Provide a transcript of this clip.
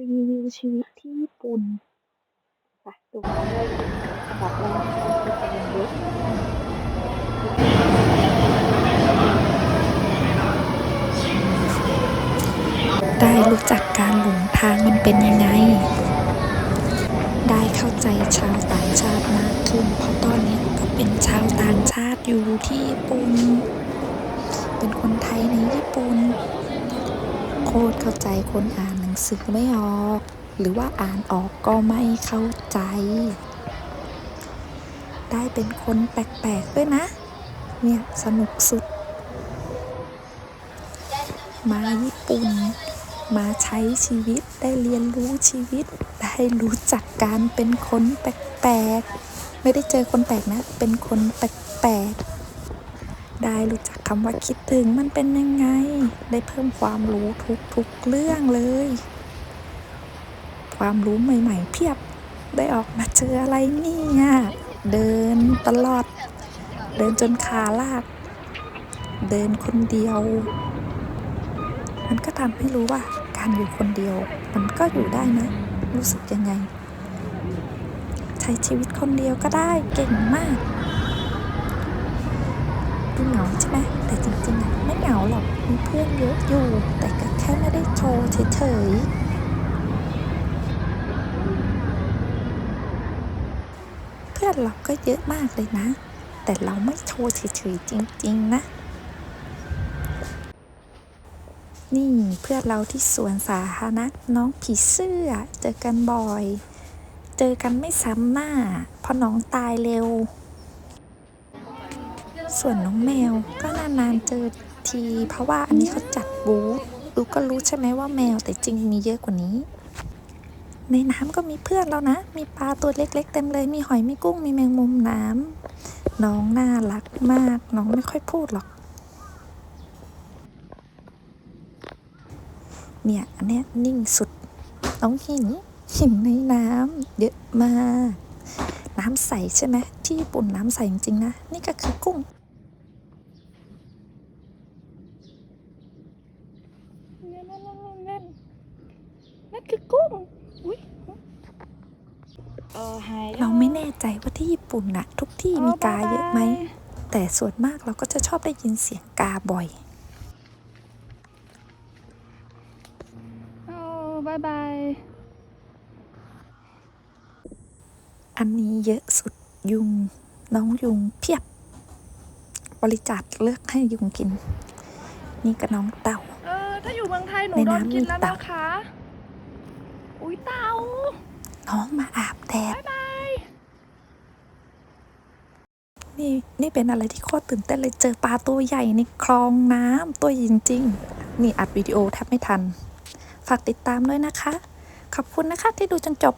รีวิวชีวิตที่ญี่ปุ่นไปดูกันเลยอันดับแรกเป็นรถได้รู้จักการหลงทางมันเป็นยังไง ได้เข้าใจชาวต่างชาติมากขึ้น เพราะตอนนี้ก็เป็นชาวต่างชาติอยู่ที่ญี่ปุ่น เป็นคนไทยในญี่ปุ่น โคตรเข้าใจคนอ่าน งสือไม่ออก หรือว่าอ่านออกก็ไม่เข้าใจ ได้เป็นคนแปลกๆด้วยนะ เนี่ย สนุกสุด มาญี่ปุ่น มาใช้ชีวิตได้เรียนรู้ชีวิต ได้รู้จักการเป็นคนแปลกๆ ไม่ได้เจอคนแปลกนะ เป็นคนแปลกๆ ได้รู้จักคำว่าคิดถึงมันเป็นยังไง ได้เพิ่มความรู้ทุกๆเรื่องเลย ความรู้ใหม่ๆ เพียบได้ออกมาเจออะไรเนี่ยเดินตลอด เดินจนขาลาก เดินคนเดียว มันก็ทำให้รู้ว่า การอยู่คนเดียว มันก็อยู่ได้นะ รู้สึกยังไง ใช้ชีวิตคนเดียวก็ได้เก่งมาก ดูเหงาใช่ไหมแต่จริงๆอะไม่เหงาหรอกมีเพื่อนเยอะอยู่ แต่ก็แค่ไม่ได้โชว์เฉยๆเพื่อนเราก็เยอะมากเลยนะ แต่เราไม่โชว์เฉยๆจริง ๆ นะ นี่เพื่อนเราที่สวนสาธารณะน้องผีเสื้อเจอกันบ่อย เจอกันไม่ซ้ำหน้าเพราะน้องตายเร็ว ส่วนน้องแมวก็นานๆเจอที เพราะว่าอันนี้เขาจัดบูธดูก็รู้ใช่ไหมว่าแมวแต่จริงมีเยอะกว่านี้ ในน้ำก็มีเพื่อนแล้วนะ มีปลาตัวเล็ก ๆ เต็มเลย มีหอย มีกุ้ง มีแมงมุมน้ำน้องน่ารักมาก น้องไม่ค่อยพูดหรอก เนี่ยอันเนี้ยนิ่งสุด น้องหิน หินในน้ำเยอะมาก น้ำใสใช่ไหมที่ญี่ปุ่นน้ำใสจริงๆนะ นี่ก็คือกุ้ง นั่นนั่นนั่นนั่นนั่นคือกุ้งอุ้ยเออหายเราไม่แน่ใจว่าที่ญี่ปุ่นน่ะทุกที่มีกาเยอะไหม แต่ส่วนมากเราก็จะชอบได้ยินเสียงกาบ่อยโอ้บายบาย อันนี้เยอะสุดยุง น้องยุงเพียบ บริจาคเลือกให้ยุงกิน นี่ก็น้องเต่าเออ ถ้าอยู่เมืองไทยหนูในโดนน้ำกินแล้วมีเต่านะคะ อุ้ยเต่า น้องมาอาบแดดบายบาย นี่นี่เป็นอะไรที่โคตรตื่นเต้นเลย เจอปลาตัวใหญ่ในคลองน้ำตัวใหญ่จริงๆ นี่อัดวิดีโอแทบไม่ทัน ฝากติดตามด้วยนะคะ ขอบคุณนะคะที่ดูจนจบ